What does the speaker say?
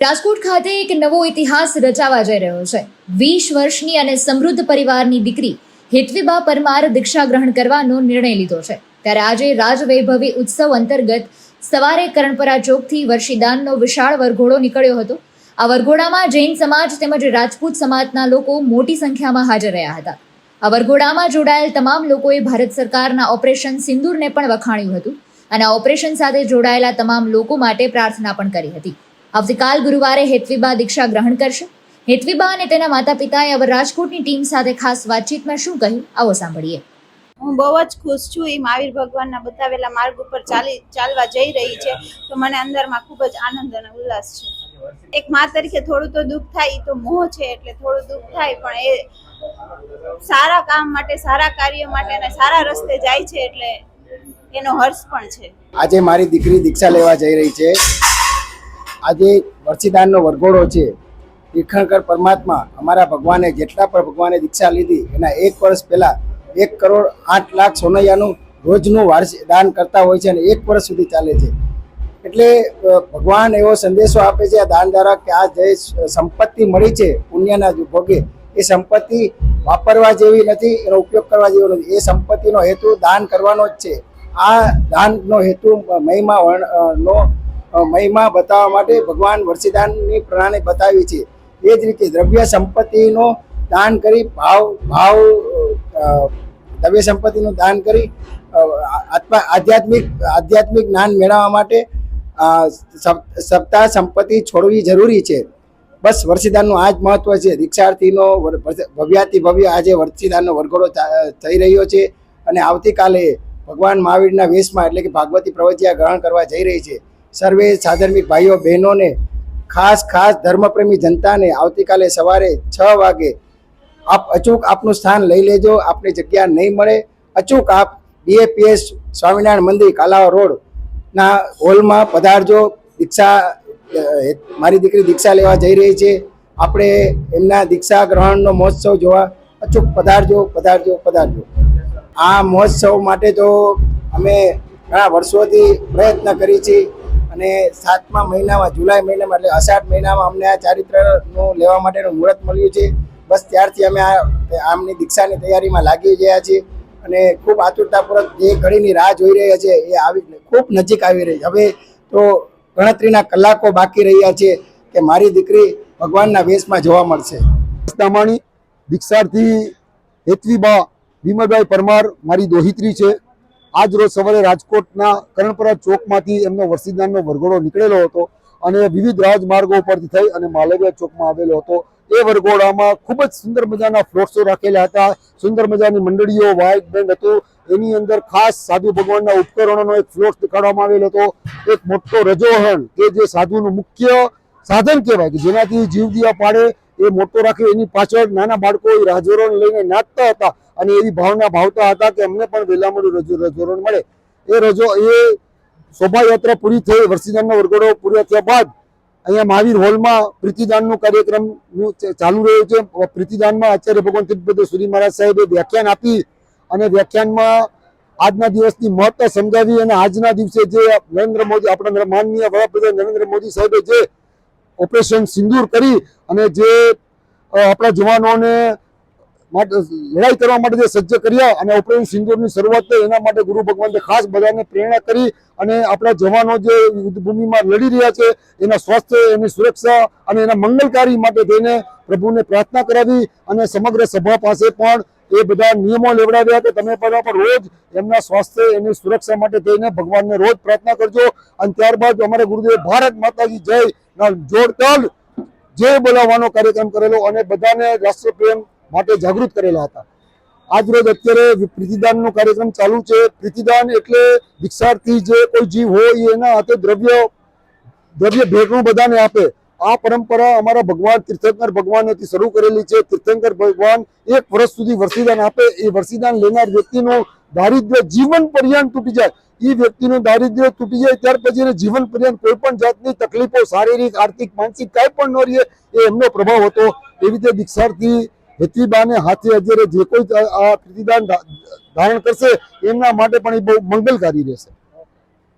રાજકોટ ખાતે એક નવો ઇતિહાસ રચાવા જઈ રહ્યો છે. વીસ વર્ષની અને સમૃદ્ધ પરિવારની દીકરી હેતવીબા પરમાર દીક્ષા ગ્રહણ કરવાનો નિર્ણય લીધો છે. ત્યારે આજે રાજવૈભવી ઉત્સવ અંતર્ગત સવારે કરણપરા ચોકથી વર્ષીદાનનો વિશાળ વરઘોડો નીકળ્યો હતો. આ વરઘોડામાં જૈન સમાજ તેમજ રાજપૂત સમાજના લોકો મોટી સંખ્યામાં હાજર રહ્યા હતા. આ વરઘોડામાં જોડાયેલ તમામ લોકોએ ભારત સરકારના ઓપરેશન સિંદૂરને પણ વખાણ્યું હતું અને ઓપરેશન સાથે જોડાયેલા તમામ લોકો માટે પ્રાર્થના પણ કરી હતી. આવતીકાલ ગુરુવારે હેતવીબા દીક્ષા ગ્રહણ કરશે. હેતવીબા અને તેના માતા પિતાએ હવે રાજકોટની ટીમ સાથે ખાસ વાતચીતમાં શું કહ્યું આવો સાંભળીએ. હું બહુ જ ખુશ છું એ મહાવીર ભગવાનના બતાવેલા માર્ગ ઉપર ચાલી ચાલવા જઈ રહી છે તો મને અંદરમાં ખૂબ જ આનંદ અને ઉલ્લાસ છે. એક મા તરીકે થોડું તો દુઃખ થાય એ તો મોહ છે એટલે થોડું દુઃખ થાય પણ એ સારા કામ માટે સારા કાર્ય માટે અને સારા રસ્તે જાય છે એટલે એનો હર્ષ પણ છે. આજે મારી દીકરી દીક્ષા લેવા જઈ રહી છે. આજે વર્ષીદાનનો વરઘોડો છે. તીર્થંકર પરમાત્મા અમારા ભગવાને જેટલા પણ ભગવાને દીક્ષા લીધી, એના એક વર્ષ પહેલાં એક કરોડ આઠ લાખ સોનૈયાનું રોજનું વાર્ષિક દાન કરતા હોય છે અને એક વર્ષ સુધી ચાલે છે. એટલે ભગવાન એવો સંદેશો આપે છે આ દાન દ્વારા કે આ જે સંપત્તિ મળી છે, પુણ્યના ભોગે, એ સંપત્તિ વાપરવા જેવી નથી, એનો ઉપયોગ કરવા જેવો નથી. એ સંપત્તિનો હેતુ દાન કરવાનો જ છે. આ દાનનો હેતુ મહિમા વર્ણનો મહિમા બતાવવા માટે ભગવાન વર્ષિદાનની પ્રણાલી બતાવી છે. એ જ રીતે દ્રવ્ય સંપત્તિનો દાન કરી, ભાવ ભાવ દ્રવ્ય સંપત્તિનું દાન કરી આત્મા, આધ્યાત્મિક આધ્યાત્મિક જ્ઞાન મેળવવા માટે સપ્તાહ સંપત્તિ છોડવી જરૂરી છે. બસ વર્ષિદાનનું આ જ મહત્વ છે. દીક્ષાર્થીનો ભવ્યાતિ ભવ્ય આજે વર્ષિદાનનો વરઘોડો થઈ રહ્યો છે અને આવતીકાલે ભગવાન મહાવીરના વેશમાં એટલે કે ભાગવતી પ્રવચિયા ગ્રહણ કરવા જઈ રહી છે. સર્વે સાધર્મિક ભાઈઓ, બહેનોને ખાસ ખાસ ધર્મપ્રેમી જનતાને આવતીકાલે સવારે છ વાગે આપ અચૂક આપનું સ્થાન લઈ લેજો, આપને જગ્યા નહીં મળે. અચૂક આપ બીએપીએસ સ્વામિનારાયણ મંદિર, કાલાવા રોડના હોલમાં પધારજો. દીક્ષા મારી દીકરી દીક્ષા લેવા જઈ રહી છે. આપણે એમના દીક્ષા ગ્રહણનો મહોત્સવ જોવા અચૂક પધારજો પધારજો પધારજો. આ મહોત્સવ માટે તો અમે ઘણા વર્ષોથી પ્રયત્ન કરી છીએ અને સાતમા મહિનામાં, જુલાઈ મહિનામાં એટલે અષાઢ મહિનામાં અમને આ ચારિત્રનું લેવા માટેનું મુહૂર્ત મળ્યું છે. બસ ત્યારથી અમે આ આમની દીક્ષાની તૈયારીમાં લાગી ગયા છીએ અને ખૂબ આતુરતાપૂર્વક જે ઘડીની રાહ જોઈ રહ્યા છે એ આવી, ખૂબ નજીક આવી રહી હવે તો ગણતરીના કલાકો બાકી રહ્યા છે કે મારી દીકરી ભગવાનના વેશમાં જોવા મળશે. દામાણી દીક્ષાર્થી હેતવીબા વિમલભાઈ પરમાર મારી દોહિત્રી છે. આજ રોજ સવારે રાજકોટના કરણપરા ચોકમાંથી એમનો વરસીદાનનો વરઘોડો નીકળેલો હતો અને વિવિધ રાજમાર્ગો પરથી થઈ અને માલવિયા ચોકમાં આવેલો હતો. એ વરઘોડામાં ખૂબ જ સુંદર મજાના ફ્લોટ શો રાખેલા હતા. સુંદર મજાની મંડળીઓ, વાઇટ બેન્ડ હતું. એની અંદર ખાસ સાધુ ભગવાનના ઉપકરણોનો એક ફ્લોટ દેખાડવામાં આવેલો હતો. એક મોટો રજોહણ કે જે સાધુનું મુખ્ય સાધન કહેવાય કે જેનાથી જીવદિયા પાડે એ મોટો રાખે. એની પાછળ નાના બાળકો એ લઈને નાચતા હતા. અને એવી ભાવના ભાવતા હતા કે અમને પણ વહેલા મળ્યું રજો રજોરણ મળે. એ રજો એ શોભાયાત્રા પૂરી થઈ વર્ષીદાનનો વરઘોડો પૂરો થયા બાદ અહીંયા મહાવીર હોલમાં પ્રીતિદાનનો કાર્યક્રમ ચાલુ રહ્યો છે. પ્રીતિદાનમાં આચાર્ય ભગવાન તીર્થપદ સુરી મહારાજ સાહેબે વ્યાખ્યાન આપી અને વ્યાખ્યાનમાં આજના દિવસની મહત્તા સમજાવી અને આજના દિવસે જે નરેન્દ્ર મોદી આપણા માનનીય વડાપ્રધાન નરેન્દ્ર મોદી સાહેબે જે ઓપરેશન સિંદૂર કરી અને જે આપણા જવાનોને માટે લડાઈ કરવા માટે જે સજ્જ કર્યા અને ઓપરેશન સિંદૂરની શરૂઆત થઈ એના માટે ગુરુ ભગવાને ખાસ બધાને પ્રેરણા કરી અને આપણા જવાનો જે યુદ્ધભૂમિમાં લડી રહ્યા છે, એના સ્વાસ્થ્ય, એની સુરક્ષા અને એના મંગલકારી માટે થઈને પ્રભુને પ્રાર્થના કરાવી અને સમગ્ર સભા પાસે પણ એ બધા નિયમો લેવડાવ્યા કે તમે પણ રોજ એમના સ્વાસ્થ્ય, એની સુરક્ષા માટે થઈને ભગવાનને રોજ પ્રાર્થના કરજો. અને ત્યારબાદ અમારે ગુરુદેવ ભારત માતાજી જય. જોડતલ, જય બોલાવવાનો કાર્યક્રમ કરેલો અને બધાને રાષ્ટ્રપ્રેમ માટે જાગૃત કરેલા હતા. આજ રોજ અત્યારે પ્રીતિદાનનો કાર્યક્રમ ચાલુ છે. પ્રીતિદાન એટલે દીક્ષાર્થી જે કોઈ જીવ હોય એના હાથે દ્રવ્ય દ્રવ્ય ભેટનું બધાને આપે. આ પરંપરા અમારા ભગવાન તીર્થંકર ભગવાનથી શરૂ કરેલી છે. તીર્થંકર ભગવાન એક વર્ષ સુધી વર્ષીદાન આપે. એ વર્ષીદાન લેનાર વ્યક્તિનું દારિદ્ર્ય જીવન પર્યંત તૂટી જાય. એ વ્યક્તિનું દારિદ્ર્ય તૂટી જાય ત્યાર પછી એને જીવન પર્યંત કોઈ પણ જાતની તકલીફો, શારીરિક, આર્થિક, માનસિક કાંઈ પણ ન રહે એ એમનો પ્રભાવ હતો. એવી રીતે દીક્ષાર્થી હેતવીબાને હાથે અત્યારે જે કોઈ આ પ્રતિદાન ધારણ કરશે, એમના માટે પણ એ બહુ મંગલકારી રહેશે.